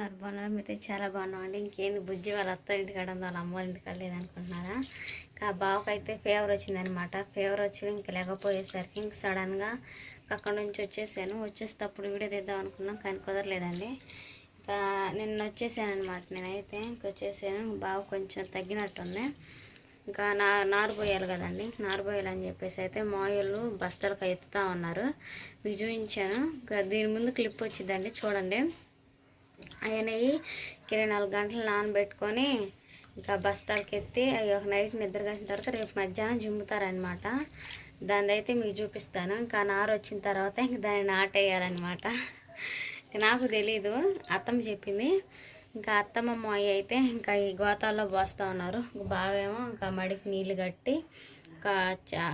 ఉన్నారు. బాగున్నారు? మీతో చాలా బాగున్నామండి. ఇంకేంది? బుజ్జి వాళ్ళ అత్త ఇంటికాడ ఉంది వాళ్ళ అమ్మ వాళ్ళ ఇంటికాడ లేదనుకుంటున్నారా ఇంకా ఆ బావకి అయితే ఫీవర్ వచ్చిందనమాట ఫీవర్ వచ్చి ఇంక లేకపోయేసరికి ఇంక సడన్గా అక్కడ నుంచి వచ్చేసాను. వచ్చేసేటప్పుడు వీడియో తీద్దాం అనుకున్నాం కానీ కుదరలేదండి. ఇంకా నిన్న వచ్చేసాను అనమాట నేనైతే. ఇంక వచ్చేసాను. బావ కొంచెం తగ్గినట్టుంది. ఇంకా నా నారు పోయాలి కదండి నారు పోయాలని చెప్పేసి అయితే మాయోళ్ళు బస్తాలకు ఎత్తుతా ఉన్నారు. మీకు చూపించాను. ఇంకా దీని ముందు క్లిప్ వచ్చిందండి. చూడండి. అవన్నీ ఇరవై నాలుగు గంటలు నానబెట్టుకొని ఇంకా బస్తాలకి ఎత్తి అవి ఒక నైట్ నిద్ర కాసిన తర్వాత రేపు మధ్యాహ్నం జిమ్ముతారనమాట దాని అయితే మీకు చూపిస్తాను. ఇంకా నారు వచ్చిన తర్వాత ఇంక దాన్ని నాటేయాలన్నమాట. నాకు తెలీదు. అత్తమ్మ చెప్పింది. ఇంకా అత్తమ్మ మాయ అయితే ఇంకా ఈ గోతాల్లో పోస్తూ ఉన్నారు. ఇంక బావేమో ఇంకా మడికి నీళ్ళు కట్టి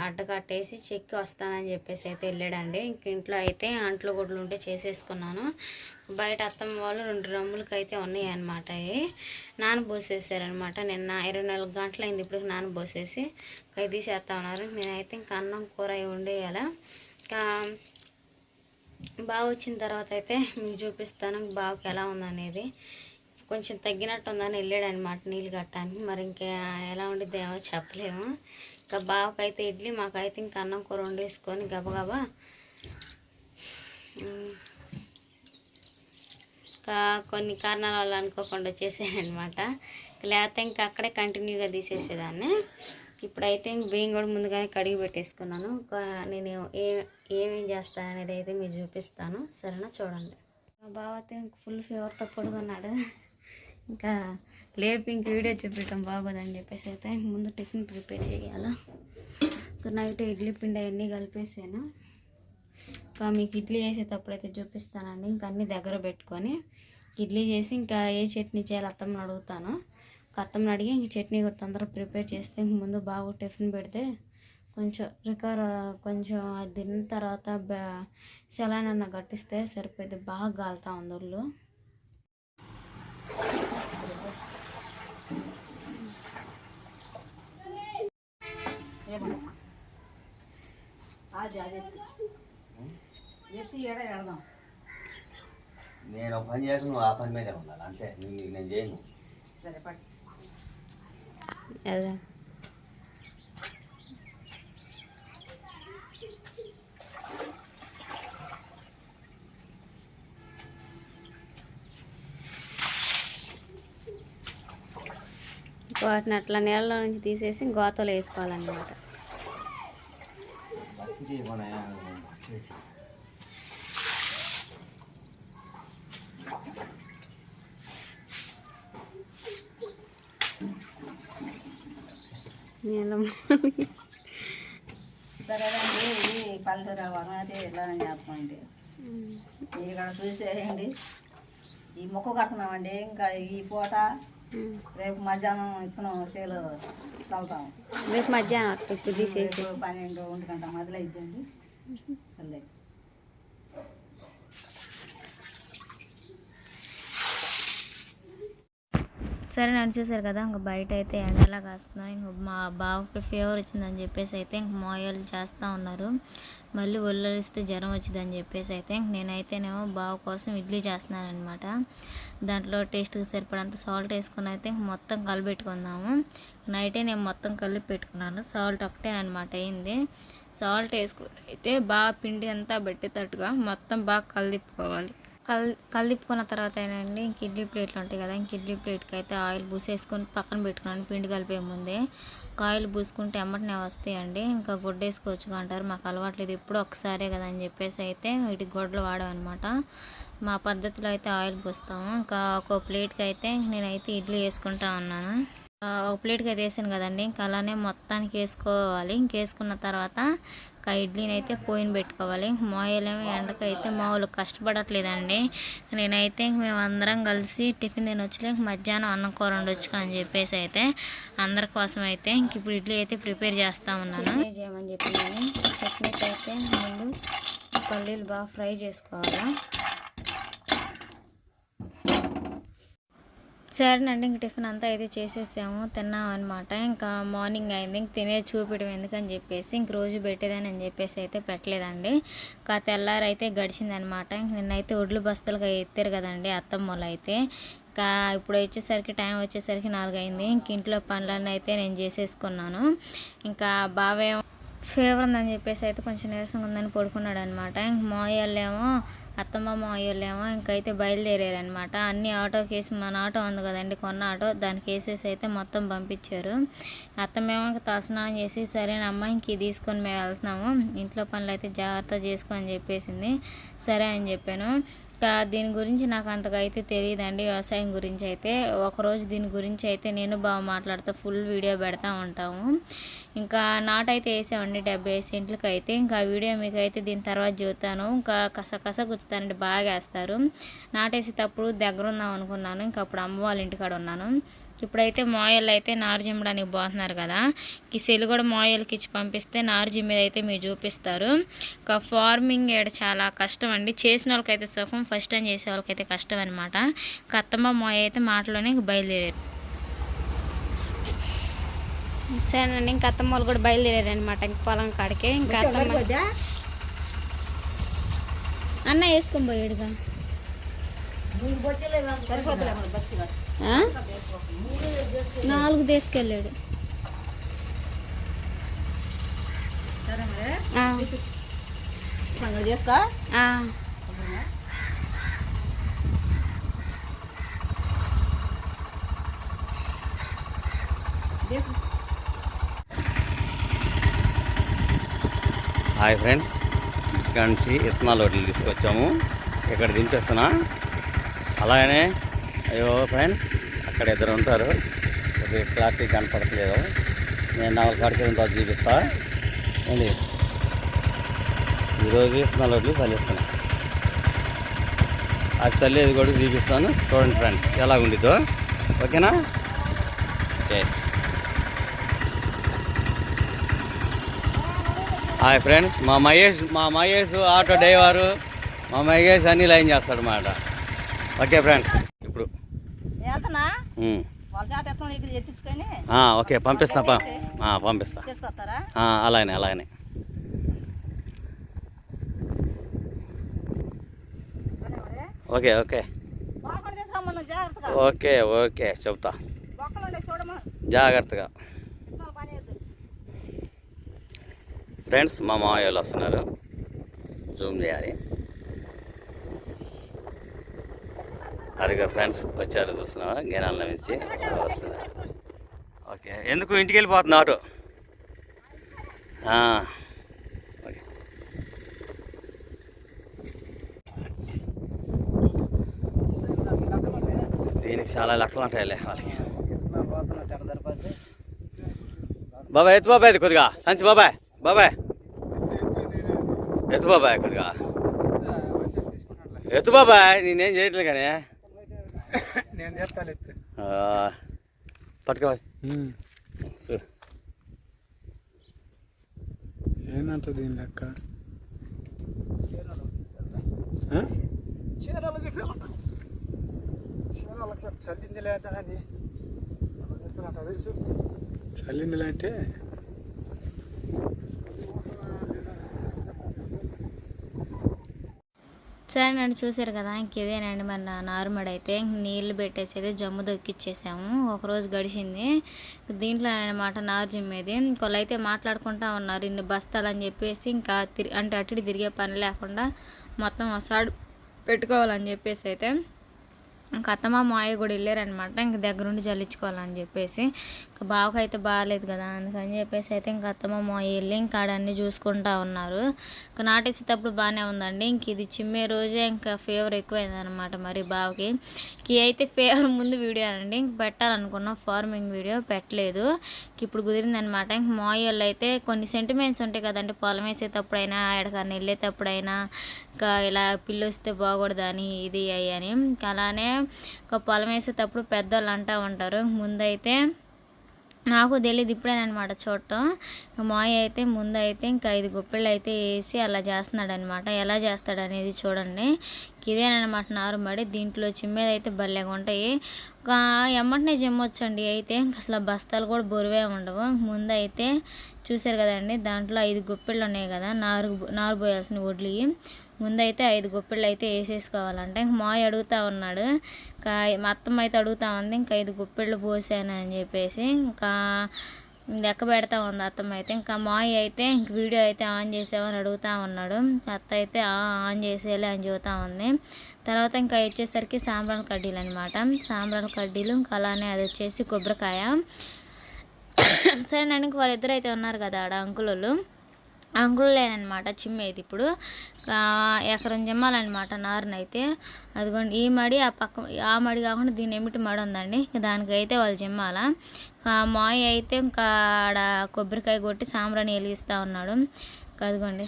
అడ్డ కట్టేసి చెక్కి వస్తానని చెప్పేసి అయితే వెళ్ళాడండి. ఇంక ఇంట్లో అయితే అంట్లు గుడ్లు ఉంటే చేసేసుకున్నాను. బయట అత్తమ్మ వాళ్ళు రెండు రమ్ములకి అయితే ఉన్నాయి అనమాట అవి నానబోసేసారనమాట నిన్న ఇరవై నాలుగు గంటలు అయింది ఇప్పుడు నానబోసేసి కై తీసేస్తా ఉన్నారు. నేనైతే ఇంకా అన్నం కూర అవి ఉండేయాల. ఇంకా బాగా వచ్చిన తర్వాత అయితే మీకు చూపిస్తాను బావకి ఎలా ఉందనేది. కొంచెం తగ్గినట్టు ఉందని వెళ్ళాడు అనమాట నీళ్ళు కట్టడానికి. మరి ఇంకా ఎలా ఉండిద్ది ఏమో చెప్పలేము. ఇంకా బావకైతే ఇడ్లీ మాకైతే ఇంకా అన్నం కూర వండేసుకొని గబగబా. ఇంకా కొన్ని కారణాల వల్ల అనుకోకుండా వచ్చేసానమాట లేకపోతే ఇంకా అక్కడే కంటిన్యూగా తీసేసేదాన్ని. ఇప్పుడైతే ఇంక బియ్యం కూడా ముందుగానే కడిగి పెట్టేసుకున్నాను. నేను ఏ ఏమేం చేస్తాను అనేది అయితే మీరు చూపిస్తాను. సరేనా? చూడండి. మా బావ అయితే ఇంక ఫుల్ ఫీవర్తో పొడుగున్నాడు. ఇంకా లేపి ఇంక వీడియో చూపించడం బాగోదని చెప్పేసి అయితే ముందు టిఫిన్ ప్రిపేర్ చేయాలా. ఇంకా నైట్ ఇడ్లీ పిండి అవన్నీ కలిపేసాను. ఇంకా మీకు ఇడ్లీ చేసేటప్పుడు అయితే చూపిస్తానండి. ఇంకా అన్నీ దగ్గర పెట్టుకొని ఇడ్లీ చేసి ఇంకా ఏ చట్నీ చేయాలి అత్తమ్మని అడుగుతాను. ఇంకా అత్తమ్మని అడిగి ఇంక చట్నీ కూడా తొందరగా ప్రిపేర్ చేస్తే ఇంక ముందు బాగా టిఫిన్ పెడితే కొంచెం రికవర్ కొంచెం అది తిన్న తర్వాత సెలానన్న కట్టిస్తే సరిపోయింది బాగా గాలుతా ఉంది నేను ఒక పని చేసి నువ్వు ఆ పని మీదే ఉండాలి అంతే నేను నేను చేయను సరే పట్టు అదే వాటిని అట్లా నీళ్ళలో నుంచి తీసేసి గోతలు వేసుకోవాలన్నమాట మన. నీళ్ళ సరేనండి ఇది పల్లెటూరు చెప్పండి మీరు ఇక్కడ చూసేయండి ఈ మొక్క కడుతున్నామండి ఇంకా ఈ పూట రేపు మధ్యాహ్నం ఇత్తనం సేలు చల్లుతాం రేపు మధ్యాహ్నం తీసేసి. పన్నెండు ఒంటి గంట మొదలైద్దండి సరే సరే నన్ను చూసారు కదా ఇంక బయట అయితే ఎండలా కాస్తున్నాయి. ఇంక మా బావకి ఫీవర్ వచ్చిందని చెప్పేసి అయితే ఇంక మోయాలు చేస్తూ ఉన్నారు. మళ్ళీ ఒళ్ళరిస్తే జ్వరం వచ్చిందని చెప్పేసి అయితే ఇంక నేనైతేనేమో బావ కోసం ఇడ్లీ చేస్తున్నాను అనమాట దాంట్లో టేస్ట్కి సరిపడంత సాల్ట్ వేసుకుని అయితే మొత్తం కలిపెట్టుకుందాము. నైటే నేను మొత్తం కలిపి పెట్టుకున్నాను సాల్ట్ ఒకటే అనమాట అయింది. సాల్ట్ వేసుకుని అయితే బాగా పిండి అంతా పెట్టేటట్టుగా మొత్తం బాగా కలిపుకోవాలి కల్ కలిపుకున్న తర్వాత ఏంటండి ఇంక ఇడ్లీ ప్లేట్లు ఉంటాయి కదా ఇంక ఇడ్లీ ప్లేట్కి అయితే ఆయిల్ పూసేసుకొని పక్కన పెట్టుకున్నాను. పిండి కలిపే ముందే ఆయిల్ పూసుకుంటే ఎమ్మటనే వస్తాయండి. ఇంకా గుడ్డ వేసుకోవచ్చు అంటారు. మాకు అలవాట్లేదు. ఎప్పుడూ ఒకసారే కదా అని చెప్పేసి అయితే వీటికి గొడ్డలు వాడమన్నమాట. మా పద్ధతిలో అయితే ఆయిల్ పోస్తాము. ఇంకా ఒక ప్లేట్కి అయితే నేనైతే ఇడ్లీ వేసుకుంటా ఉన్నాను. ఒక ప్లేట్కి అయితే వేసాను కదండి. ఇంకా అలానే మొత్తానికి వేసుకోవాలి. ఇంకేసుకున్న తర్వాత ఇంకా ఇడ్లీని అయితే పోయిన పెట్టుకోవాలి. మాయలేమో. ఎండకైతే మా వాళ్ళు కష్టపడట్లేదండి. నేనైతే ఇంక మేము అందరం కలిసి టిఫిన్ తినొచ్చులే. ఇంక మధ్యాహ్నం అన్నం కూర ఉండొచ్చు అని చెప్పేసి అయితే అందరి కోసం అయితే ఇంక ఇప్పుడు ఇడ్లీ అయితే ప్రిపేర్ చేస్తా ఉన్నాను. చేయమని చెప్పిందని చట్నీకి అయితే ముందు పల్లీలు బాగా ఫ్రై చేసుకోవాలి. సరేనండి ఇంక టిఫిన్ అంతా అయితే చేసేసాము తిన్నాం అనమాట ఇంకా మార్నింగ్ అయింది ఇంక తినే చూపించడం ఎందుకని చెప్పేసి ఇంక రోజు పెట్టేదని అని చెప్పేసి అయితే పెట్టలేదండి. ఇంకా తెల్లారి అయితే గడిచిందనమాట ఇంక నిన్నైతే ఒడ్లు బస్తలుగా ఎత్తారు కదండి అత్తమ్మలు అయితే ఇంకా ఇప్పుడు వచ్చేసరికి టైం వచ్చేసరికి నాలుగు అయింది ఇంక ఇంట్లో పనులన్నీ అయితే నేను చేసేసుకున్నాను. ఇంకా బావే ఫీవర్ ఉందని చెప్పేసి అయితే కొంచెం నీరసంగా ఉందని పడుకున్నాడు అనమాట ఇంక మాయాళ్ళేమో అత్తమ్మ మాయోళ్ళేమో ఇంకైతే బయలుదేరారనమాట అన్ని ఆటోకి వేసి మన ఆటో ఉంది కదండి కొన్న ఆటో దానికి వేసేసి అయితే మొత్తం పంపించారు. అత్తమేమో ఇంకా తలస్నానం చేసి సరేనమ్మ ఇంక తీసుకొని మేము వెళ్తున్నాము. ఇంట్లో పనులు అయితే జాగ్రత్త చేసుకో అని చెప్పేసింది. సరే అని చెప్పాను. దీని గురించి నాకు అంతగా అయితే తెలియదండి. వ్యవసాయం గురించి అయితే ఒకరోజు దీని గురించి అయితే నేను బాగా మాట్లాడుతూ ఫుల్ వీడియో పెడతా ఉంటాము. ఇంకా నాటైతే వేసామండి డెబ్బై సెంట్లకి అయితే ఇంకా వీడియో మీకు అయితే దీని తర్వాత చూస్తాను ఇంకా కస కస గుచ్చుతానండి బాగా వేస్తారు. నాటేసేటప్పుడు దగ్గర ఉన్నాం అనుకున్నాను. ఇంకా అప్పుడు అమ్మ వాళ్ళ ఇంటికాడ ఉన్నాను. ఇప్పుడైతే మోయలు అయితే నారు జిమ్మడానికి పోతున్నారు కదా. ఈ సెల్ కూడా మోయలకి ఇచ్చి పంపిస్తే నారు జిమ్మేది అయితే మీరు చూపిస్తారు. ఇంకా ఫార్మింగ్ ఏడ చాలా కష్టం అండి. చేసిన వాళ్ళకైతే సుఖం ఫస్ట్ టైం చేసే వాళ్ళకైతే కష్టం అనమాట కత్తమ్మ మోయ అయితే మాటలోనే ఇంక బయలుదేరారు. సరేనండి ఇంకా అత్తమ్మ వాళ్ళు కూడా బయలుదేరారు అనమాట ఇంక పొలం కాడికి. ఇంకా అత్తమ్మ అన్న వేసుకొని పోయాడుగా. ఆ? నాలుగు తీసుకెళ్ళాడు. చేసుకో. హాయ్ ఫ్రెండ్స్ ఇక్కడ నుంచి ఇత్తనాలు వడ్లు తీసుకొచ్చాము. ఇక్కడ దింపేస్తున్నా? అలాగనే అయ్యో ఫ్రెండ్స్ అక్కడ ఇద్దరు ఉంటారు. కొద్దిగా క్లారిటీ కనపడట్లేదు. నేను నాలుగు కాడికి తర్వాత చూపిస్తా. ఏంటి ఈరోజు ఇత్తనాలు వడ్లు చల్లిస్తున్నా. అది చల్లేది కూడా చూపిస్తాను. చూడండి ఫ్రెండ్స్ ఎలా ఉండిద్దో. ఓకేనా? ఓకే. హాయ్ ఫ్రెండ్స్ మా మహేష్ మా మహేష్ ఆటో డ్రైవరు మా మహేష్ అన్ని లైన్ చేస్తాడు అన్నమాట ఓకే ఫ్రెండ్స్ ఇప్పుడు వెళ్తున్నా ఉమ్. వాళ్ళ చేత ఎత్తం ఇక్కడ ఎత్తించుకొని ఆ, ఓకే పంపిస్తా పంపిస్తా. అలాగనే అలాగనే. సరే మరి ఓకే ఓకే ఓకే ఓకే చెప్తా. జాగ్రత్తగా. ఫ్రెండ్స్ మా మామయ్య వాళ్ళు వస్తున్నారు. జూమ్ చేయాలి. అదిగా ఫ్రెండ్స్ వచ్చారు చూస్తున్నావా? గేనాల నుంచి వస్తున్నారు. ఓకే. ఎందుకు ఇంటికి వెళ్ళిపోతుంది ఆటో ఓకే. దీనికి చాలా లక్షలు ఉంటాయిలే వాళ్ళకి. బాబాయ్ ఎత్తు బాబాయ్ ఇది కొద్దిగా. సంచి బాబాయ్ బాబాయ్. ఎత్తు బాబాయ్ కొద్దిగా. ఎత్తు బాబాయ్ నేనేం చేయట్లేదు కానీ. నేను చేస్తాను ఎత్తు. పట్టుకో చూడు ఏందంట దీని లెక్క? చీరాలకి చీరాలకి చల్లింది లేదా అని చల్లింది అంటే సరేనండి చూసారు కదా ఇంక ఇదేనండి మన నా నార్మల్ అయితే. నీళ్ళు పెట్టేసి అయితే జమ్ము దొక్కిచ్చేసాము. ఒకరోజు గడిచింది. దీంట్లో అనమాట నారు జిమ్మేది. ఇంకోళ్ళు అయితే మాట్లాడుకుంటా ఉన్నారు ఇన్ని బస్తాలు అని చెప్పేసి ఇంకా తిరి అంటే అటు ఇటు తిరిగే పని లేకుండా మొత్తం ఒకసారి పెట్టుకోవాలని చెప్పేసి అయితే. ఇంకా అత్తమ్మ మాయ కూడా వెళ్ళారనమాట ఇంక దగ్గరుండి జల్లించుకోవాలని చెప్పేసి. బావకు అయితే బాగాలేదు కదా అందుకని చెప్పేసి అయితే ఇంకా అత్తమ్మ వెళ్ళి ఇంకా ఆడన్నీ చూసుకుంటా ఉన్నారు. ఇంకా నాటేసేటప్పుడు బాగానే ఉందండి. ఇంక ఇది చిమ్మే రోజే ఇంకా ఫీవర్ ఎక్కువైంది అనమాట మరి బావకి. ఇంక అయితే ఫీవర్ ముందు వీడియో అండి. ఇంక పెట్టాలనుకున్నాం ఫార్మింగ్ వీడియో పెట్టలేదు. ఇంక ఇప్పుడు కుదిరిందనమాట ఇంక మోయోళ్ళు అయితే కొన్ని సెంటిమెంట్స్ ఉంటాయి కదండి. పొలం వేసేటప్పుడైనా ఎక్కడికన్నా వెళ్ళేటప్పుడైనా ఇంకా ఇలా పిల్లు వస్తే బాగూడదని ఇది అయ్యని అని. ఇంకా అలానే ఒక పొలం వేసేటప్పుడు పెద్దవాళ్ళు అంటూ ఉంటారు. ముందైతే నాకు తెలియదు ఇప్పుడేనమాట చూడటం ఇంకా మాయ అయితే ముందు అయితే ఇంకా ఐదు గుప్పిళ్ళు అయితే వేసి అలా చేస్తున్నాడనమాట ఎలా చేస్తాడు అనేది చూడండి. ఇదేనమాట నారుమడి. దీంట్లో చిమ్మేది అయితే భలేగా ఉంటాయి. ఇంకా ఎమ్మటనే చిమ్మొచ్చండి అయితే అసలు బస్తాలు కూడా బొరువే ఉండవు. ముందు అయితే చూసారు కదండి దాంట్లో ఐదు గుప్పిళ్ళు ఉన్నాయి కదా నారు నారు పోయాల్సిన వడ్లు. ముందైతే ఐదు గుప్పిళ్ళు అయితే వేసేసుకోవాలంటే. ఇంక మాయ అడుగుతా ఉన్నాడు. ఇంకా మా అత్తమ్మ అయితే అడుగుతా ఉంది ఇంకా ఐదు గుప్పిళ్ళు పోసాను అని చెప్పేసి. ఇంకా లెక్క పెడతా ఉంది అత్తమ్మ అయితే ఇంకా మాయ అయితే ఇంక వీడియో అయితే ఆన్ చేసావని అడుగుతా ఉన్నాడు. అత్త అయితే ఆన్ చేసేయాలి అని చెబుతా ఉంది. తర్వాత ఇంకా వచ్చేసరికి సాంబ్రాన్ కడ్డీలు అనమాట సాంబ్రాన్ కడ్డీలు ఇంకా అలానే అది వచ్చేసి కొబ్బరికాయ. సరేనండి ఇంక వాళ్ళిద్దరు అయితే ఉన్నారు కదా ఆడ అంకులు అంకులేనమాట చిమ్మేది ఇప్పుడు. ఎకరం చిమ్మాలన్నమాట నారునైతే. అదిగోండి ఈ మడి ఆ పక్క ఆ మడి కాకుండా దీని ఎమిటి మడి ఉందండి. దానికైతే వాళ్ళు చిమ్మాల మాయ అయితే ఇంకా ఆడ కొబ్బరికాయ కొట్టి సాంబ్రాణి వెలిగిస్తూ ఉన్నాడు. ఇంకా అదిగోండి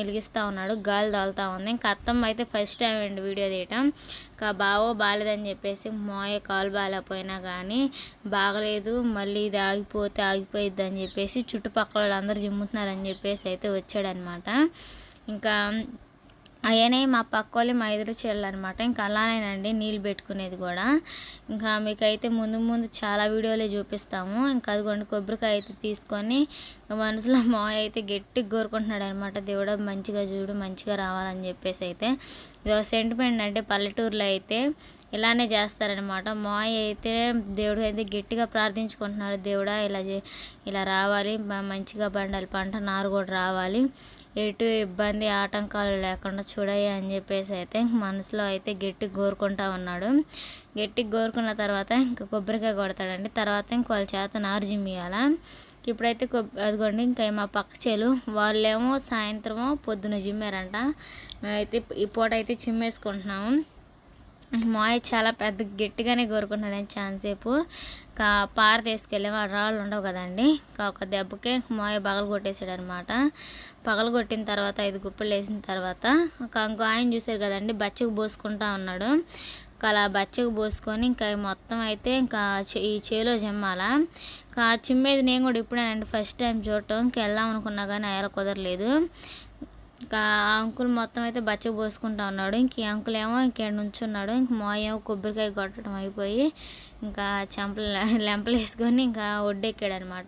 వెలిగిస్తూ ఉన్నాడు గాలి తోలుతూ ఉంది. ఇంకా అత్తమ్మ అయితే ఫస్ట్ టైం అండి వీడియో తీయటం. ఇంకా బావో బాగాలేదని చెప్పేసి మోయ కాలు బాగాలేకపోయినా కానీ బాగలేదు మళ్ళీ ఇది ఆగిపోతే ఆగిపోయిద్ది అని చెప్పేసి చుట్టుపక్కల వాళ్ళందరూ జిమ్ముతున్నారని చెప్పేసి అయితే వచ్చాడనమాట. ఇంకా అయ్యనే మా పక్క వాళ్ళు మా ఎదురు చీరలు అనమాట ఇంకా అలానేనండి నీళ్ళు పెట్టుకునేది కూడా. ఇంకా మీకైతే ముందు ముందు చాలా వీడియోలే చూపిస్తాము. ఇంకా అదిగోండి కొబ్బరికాయ అయితే తీసుకొని మనసులో మాయ అయితే గట్టిగా కోరుకుంటున్నాడు అనమాట దేవుడు మంచిగా చూడు మంచిగా రావాలని చెప్పేసి అయితే. ఇది ఒక సెంటిమెంట్ అంటే పల్లెటూరులో అయితే ఇలానే చేస్తారనమాట మాయ అయితే దేవుడు అయితే గట్టిగా ప్రార్థించుకుంటున్నాడు. దేవుడా ఇలా చే- ఇలా రావాలి మంచిగా బండాలి పంట నారు కూడా రావాలి. ఎటు ఇబ్బంది ఆటంకాలు లేకుండా చూడయ్య అని చెప్పేసి అయితే మనసులో అయితే గట్టి కోరుకుంటా ఉన్నాడు. గట్టి కోరుకున్న తర్వాత ఇంకా కొబ్బరికాయ కొడతాడండి. తర్వాత ఇంక వాళ్ళ చేత నారు ఇవ్వాల ఇప్పుడైతే అదిగోండి ఇంకా మా పక్క చేలు వాళ్ళేమో సాయంత్రమో పొద్దున జిమ్మారంట. మేమైతే ఈ పూట అయితే చిమ్మేసుకుంటున్నాము. మాయ చాలా పెద్ద గట్టిగానే కోరుకుంటున్నాడు నేను చాలాసేపు. ఇంకా పార తీసుకెళ్ళాము ఆ రాళ్ళు ఉండవు కదండి. ఒక దెబ్బకే మాయ బగలు కొట్టేసాడు అనమాట పగలు కొట్టిన తర్వాత ఐదు గుప్పలు వేసిన తర్వాత ఒక ఇంకో ఆయన చూశారు కదండి బచ్చకు పోసుకుంటా ఉన్నాడు. ఇంకా అలా బచ్చకు పోసుకొని ఇంకా మొత్తం అయితే ఇంకా చే- ఈ చేలో జమ్మాల. ఇంకా చిమ్మేది నేను కూడా ఇప్పుడేనండి ఫస్ట్ టైం చూడటం ఇంకా వెళ్దాం అనుకున్నా కానీ అయ్యాల కుదరలేదు. ఇంకా ఆ అంకుల్ మొత్తం అయితే బచ్చకు పోసుకుంటా ఉన్నాడు. ఇంక ఈ అంకుల్ ఏమో ఇక్కడ నుంచున్నాడు ఇంక మోయేమో కొబ్బరికాయ కొట్టడం అయిపోయి ఇంకా చెంపలు లెంపలు వేసుకొని ఇంకా ఒడ్డెక్కాడు అనమాట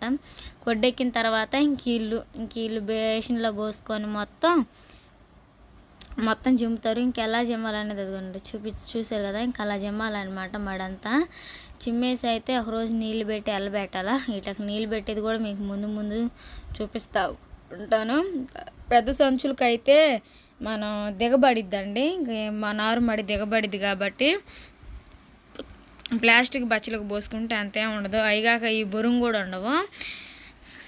ఒడ్డెక్కిన తర్వాత ఇంక ఇల్లు ఇంక ఇల్లు బేషన్లో పోసుకొని మొత్తం మొత్తం జిమ్ముతారు. ఇంకెలా జిమ్మాలనేది అదిగోండి చూపి చూసారు కదా ఇంక అలా జిమ్మాలన్నమాట మడంతా. చిమ్మేసి అయితే ఒకరోజు నీళ్ళు పెట్టి ఎల్లబెట్టాలా ఇటకు నీళ్ళు పెట్టేది కూడా మీకు ముందు ముందు చూపిస్తా ఉంటాను. పెద్ద సంచులకి అయితే మనం దిగబడిద్దండి. ఇంక మా నారు మడి దిగబడిద్ది కాబట్టి ప్లాస్టిక్ బచ్చలకు పోసుకుంటే అంతే ఉండదు. అయిగాక ఈ బొరుం కూడా ఉండవు.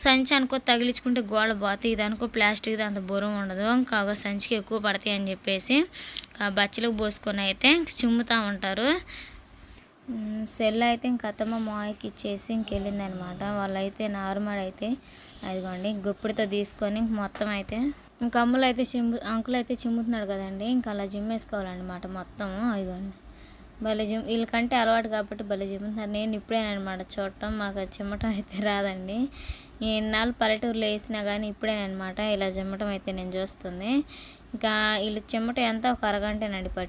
సంచి అనుకో తగిలించుకుంటే గోడ పోతే ఇది అనుకో ప్లాస్టిక్ది అంత బొరం ఉండదు. ఇంకా సంచికి ఎక్కువ పడతాయి అని చెప్పేసి ఆ బచ్చలకు పోసుకొని అయితే ఇంక చిమ్ముతూ ఉంటారు. సెల్ అయితే ఇంక అత్తమ్మ మాయకి ఇచ్చేసి ఇంకెళ్ళిందనమాట వాళ్ళైతే నార్మల్ అయితే అదిగోండి గుప్పిడితో తీసుకొని మొత్తం అయితే ఇంక అమ్ములు అయితే చిమ్ము అంకులు అయితే చిమ్ముతున్నాడు కదండి. ఇంకా అలా జిమ్మేసుకోవాలన్నమాట మొత్తం అదిగోండి. భలే వీళ్ళకంటే అలవాటు కాబట్టి భలే జిమ్ముతున్నారు నేను ఇప్పుడేనమాట చూడటం మాకు చిమ్మటం అయితే రాదండి. ఈ ఎన్నాళ్ళు పల్లెటూరులో వేసినా కానీ ఇప్పుడేనమాట ఇలా చిమ్మటం అయితే నేను చూస్తుంది. ఇంకా వీళ్ళు చిమ్మటం ఎంత? ఒక అరగంటేనండి పట్టింది